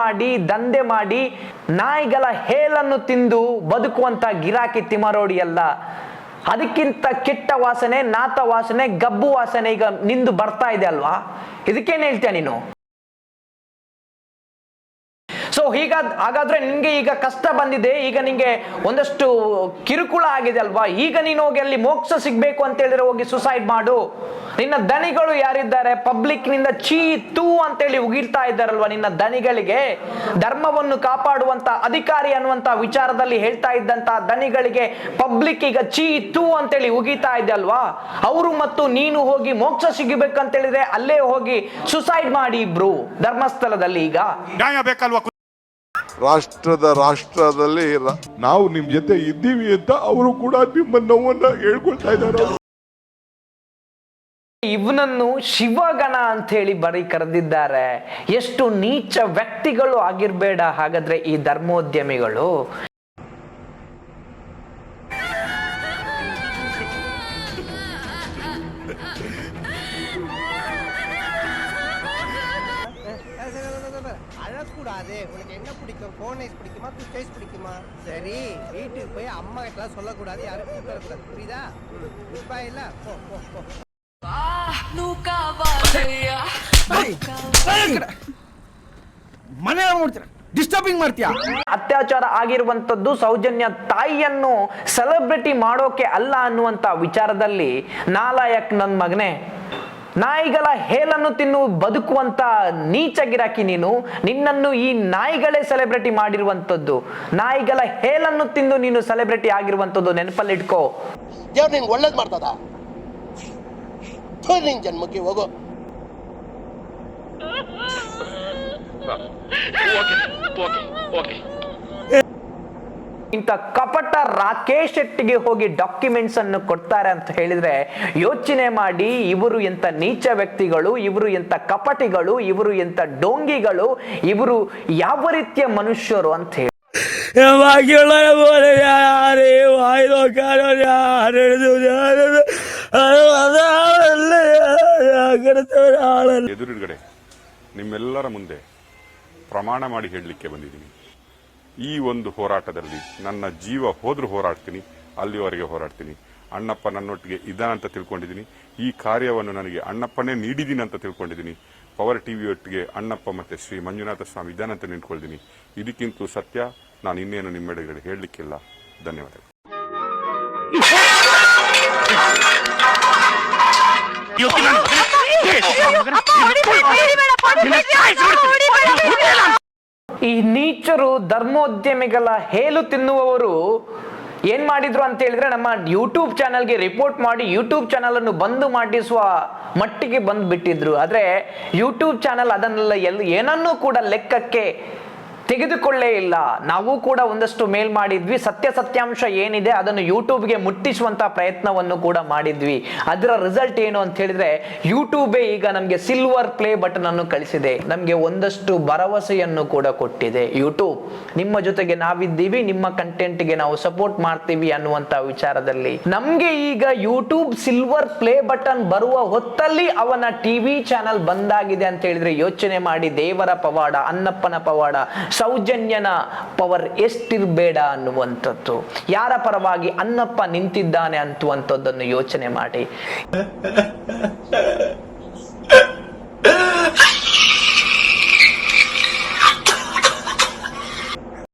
ಮಾಡಿ, ದಂಧೆ ಮಾಡಿ, ನಾಯಿಗಳ ಹೇಲನ್ನು ತಿಂದು ಬದುಕುವಂತ ಗಿರಾಕಿ ತಿಮರೋಡಿ ಅಲ್ಲ. ಅದಕ್ಕಿಂತ ಕೆಟ್ಟ ವಾಸನೆ, ನಾತ ವಾಸನೆ, ಗಬ್ಬು ವಾಸನೆ ಈಗ ನಿಂದು ಬರ್ತಾ ಇದೆ ಅಲ್ವಾ? ಇದಕ್ಕೇನು ಹೇಳ್ತೀಯ ನೀನು? ಸೊ ಹೀಗ, ಹಾಗಾದ್ರೆ ನಿನ್ಗೆ ಈಗ ಕಷ್ಟ ಬಂದಿದೆ, ಈಗ ನಿಂಗೆ ಒಂದಷ್ಟು ಕಿರುಕುಳ ಆಗಿದೆ ಅಲ್ವಾ? ಈಗ ನೀನು ಹೋಗಿ ಅಲ್ಲಿ ಮೋಕ್ಷ ಸಿಗ್ಬೇಕು ಅಂತ ಹೇಳಿದ್ರೆ ಹೋಗಿ ಸುಸೈಡ್ ಮಾಡು. ನಿನ್ನ ದನಿಗಳು ಯಾರಿದ್ದಾರೆ? ಪಬ್ಲಿಕ್ನಿಂದ ಚೀ ತೂ ಅಂತೇಳಿ ಉಗಿರ್ತಾ ಇದ್ದಾರಲ್ವಾ ನಿನ್ನ ದನಿಗಳಿಗೆ? ಧರ್ಮವನ್ನು ಕಾಪಾಡುವಂತ ಅಧಿಕಾರಿ ಅನ್ನುವಂತ ವಿಚಾರದಲ್ಲಿ ಹೇಳ್ತಾ ಇದ್ದಂತ ದನಿಗಳಿಗೆ ಪಬ್ಲಿಕ್ ಈಗ ಚೀ ತೂ ಅಂತೇಳಿ ಉಗಿತಾ ಇದೆ ಅಲ್ವಾ? ಅವರು ಮತ್ತು ನೀನು ಹೋಗಿ ಮೋಕ್ಷ ಸಿಗಬೇಕಂತ ಹೇಳಿದ್ರೆ ಅಲ್ಲೇ ಹೋಗಿ ಸುಸೈಡ್ ಮಾಡಿ ಇಬ್ರು ಧರ್ಮಸ್ಥಳದಲ್ಲಿ ಈಗ. ನ್ಯಾಯ ಬೇಕಲ್ವಾ? ರಾಷ್ಟ್ರದ ರಾಷ್ಟ್ರದಲ್ಲಿ ನಾವು ನಿಮ್ ಜೊತೆ ಇದ್ದೀವಿ ಅಂತ ಅವರು ಕೂಡ ನಿಮ್ಮ ನೋವನ್ನ ಹೇಳ್ಕೊಳ್ತಾ ಇದ್ದಾರೆ. ಇವನನ್ನು ಶಿವಗಣ ಅಂತ ಹೇಳಿ ಬರೀ ಕರೆದಿದ್ದಾರೆ ಎಷ್ಟು ನೀಚ ವ್ಯಕ್ತಿಗಳು ಆಗಿರ್ಬೇಡ ಹಾಗಾದ್ರೆ ಈ ಧರ್ಮೋದ್ಯಮಿಗಳು அழக்கூடாது உனக்கு என்ன பிடிக்கும் ஃபோன் ஐஸ் பிடிக்குமா குச் ஐஸ் பிடிக்குமா சரி வீட்டுக்கு போய் அம்மா கிட்ட சொல்லக்கூடாது யாரும் கூப்பிட்டு வரக்கூடாது புரியுதா குட் பை இல்ல போ போ போ Nunca vaya. ಮನೆ ನೋಡ್ತೀರ. ಡಿಸ್ಟರ್ಬಿಂಗ್ ಮಾಡ್ತೀಯಾ? ಅತ್ಯಾಚಾರ ಆಗಿರುವಂತದ್ದು ಸೌಜನ್ಯ ತಾಯಿಯನ್ನು ಸೆಲೆಬ್ರಿಟಿ ಮಾಡೋಕೆ ಅಲ್ಲ ಅನ್ನುವಂತ ವಿಚಾರದಲ್ಲಿ ನಾಲಾಯಕ್ ನನ್ ಮಗನೇ ನಾಯಿಗಳ ಹೇಲನ್ನು ತಿನ್ನು ಬದುಕುವಂತ ನೀಚ ಗಿರಾಕಿ ನೀನು ನಿನ್ನನ್ನು ಈ ನಾಯಿಗಳೇ ಸೆಲೆಬ್ರಿಟಿ ಮಾಡಿರುವಂತದ್ದು ನಾಯಿಗಳ ಹೇಲನ್ನು ತಿಂದು ನೀನು ಸೆಲೆಬ್ರಿಟಿ ಆಗಿರುವಂತದ್ದು ನೆನಪಲ್ಲಿಟ್ಕೋ. ದೇವ್ರು ನಿನ್ಗೆ ಒಳ್ಳೇದು ಮಾಡ್ತದ? ನಿನ್ನ ಜನ್ಮಕ್ಕೆ ಹೋಗೋ. ಇಂಥ ಕಪಟ ರಾಕೇಶ್ ಶೆಟ್ಟಿಗೆ ಹೋಗಿ ಡಾಕ್ಯುಮೆಂಟ್ಸ್ ಅನ್ನು ಕೊಡ್ತಾರೆ ಅಂತ ಹೇಳಿದ್ರೆ ಯೋಚನೆ ಮಾಡಿ ಇವರು ಎಂತ ನೀಚ ವ್ಯಕ್ತಿಗಳು ಇವರು ಎಂತ ಕಪಟಿಗಳು ಇವರು ಎಂತ ಡೋಂಗಿಗಳು ಇವರು ಯಾವ ರೀತಿಯ ಮನುಷ್ಯರು ಅಂತ ಹೇಳಿ. ಎದುರುಗಡೆ ನಿಮ್ಮೆಲ್ಲರ ಮುಂದೆ ಪ್ರಮಾಣ ಮಾಡಿ ಹೇಳಲಿಕ್ಕೆ ಬಂದಿದ್ದೀನಿ. ಈ ಒಂದು ಹೋರಾಟದಲ್ಲಿ ನನ್ನ ಜೀವ ಹೋದ್ರೂ ಹೋರಾಡ್ತೀನಿ ಅಲ್ಲಿವರೆಗೆ ಹೋರಾಡ್ತೀನಿ. ಅಣ್ಣಪ್ಪ ನನ್ನೊಟ್ಟಿಗೆ ಇದ್ದಾನಂತ ತಿಳ್ಕೊಂಡಿದ್ದೀನಿ. ಈ ಕಾರ್ಯವನ್ನು ನನಗೆ ಅಣ್ಣಪ್ಪನೇ ನೀಡಿದ್ದೀನಿ ಅಂತ ತಿಳ್ಕೊಂಡಿದ್ದೀನಿ. ಪವರ್ ಟಿ ವಿಯೊಟ್ಟಿಗೆ ಅಣ್ಣಪ್ಪ ಮತ್ತು ಶ್ರೀ ಮಂಜುನಾಥ ಸ್ವಾಮಿ ಇದ್ದಾನಂತ ನಿಂತ್ಕೊಳ್ತೀನಿ. ಇದಕ್ಕಿಂತ ಸತ್ಯ ನಾನು ಇನ್ನೇನು ನಿಮ್ಮೆಡೆಗಡೆ ಹೇಳಲಿಕ್ಕಿಲ್ಲ. ಧನ್ಯವಾದಗಳು. ಈ ನೀಚರು ಧರ್ಮೋದ್ಯಮಿಗಳ ಹೇಲು ತಿನ್ನುವವರು ಏನ್ ಮಾಡಿದ್ರು ಅಂತ ಹೇಳಿದ್ರೆ ನಮ್ಮ ಯೂಟ್ಯೂಬ್ ಚಾನಲ್ಗೆ ರಿಪೋರ್ಟ್ ಮಾಡಿ ಯೂಟ್ಯೂಬ್ ಚಾನಲ್ ಅನ್ನು ಬಂದು ಮಾಡಿಸುವ ಮಟ್ಟಿಗೆ ಬಂದು ಬಿಟ್ಟಿದ್ರು ಆದ್ರೆ ಯೂಟ್ಯೂಬ್ ಚಾನಲ್ ಅದನ್ನೆಲ್ಲ ಎಲ್ಲಿ ಏನನ್ನೂ ಕೂಡ ಲೆಕ್ಕಕ್ಕೆ ತೆಗೆದುಕೊಳ್ಳೇ ಇಲ್ಲ. ನಾವು ಕೂಡ ಒಂದಷ್ಟು ಮೇಲ್ ಮಾಡಿದ್ವಿ. ಸತ್ಯ ಸತ್ಯಾಂಶ ಏನಿದೆ ಅದನ್ನು ಯೂಟ್ಯೂಬ್ಗೆ ಮುಟ್ಟಿಸುವಂತ ಪ್ರಯತ್ನವನ್ನು ಕೂಡ ಮಾಡಿದ್ವಿ. ಅದರ ರಿಸಲ್ಟ್ ಏನು ಅಂತ ಹೇಳಿದ್ರೆ, ಯೂಟ್ಯೂಬೇ ಈಗ ನಮಗೆ ಸಿಲ್ವರ್ ಪ್ಲೇ ಬಟನ್ ಅನ್ನು ಕಳಿಸಿದೆ. ನಮಗೆ ಒಂದಷ್ಟು ಭರವಸೆಯನ್ನು ಕೂಡ ಕೊಟ್ಟಿದೆ. ಯೂಟ್ಯೂಬ್, ನಿಮ್ಮ ಜೊತೆಗೆ ನಾವಿದ್ದೀವಿ, ನಿಮ್ಮ ಕಂಟೆಂಟ್ಗೆ ನಾವು ಸಪೋರ್ಟ್ ಮಾಡ್ತೀವಿ ಅನ್ನುವಂತ ವಿಚಾರದಲ್ಲಿ. ನಮ್ಗೆ ಈಗ ಯೂಟ್ಯೂಬ್ ಸಿಲ್ವರ್ ಪ್ಲೇ ಬಟನ್ ಬರುವ ಹೊತ್ತಲ್ಲಿ ಅವನ ಟಿವಿ ಚಾನಲ್ ಬಂದಾಗಿದೆ ಅಂತ ಹೇಳಿದ್ರೆ ಯೋಚನೆ ಮಾಡಿ ದೇವರ ಪವಾಡ ಅನ್ನಪ್ಪನ ಪವಾಡ ಸೌಜನ್ಯನ ಪವರ್ ಎಷ್ಟಿರ್ಬೇಡ ಅನ್ನುವಂಥದ್ದು. ಯಾರ ಪರವಾಗಿ ಅನ್ನಪ್ಪ ನಿಂತಿದ್ದಾನೆ ಅಂತುವಂಥದ್ದನ್ನು ಯೋಚನೆ ಮಾಡಿ.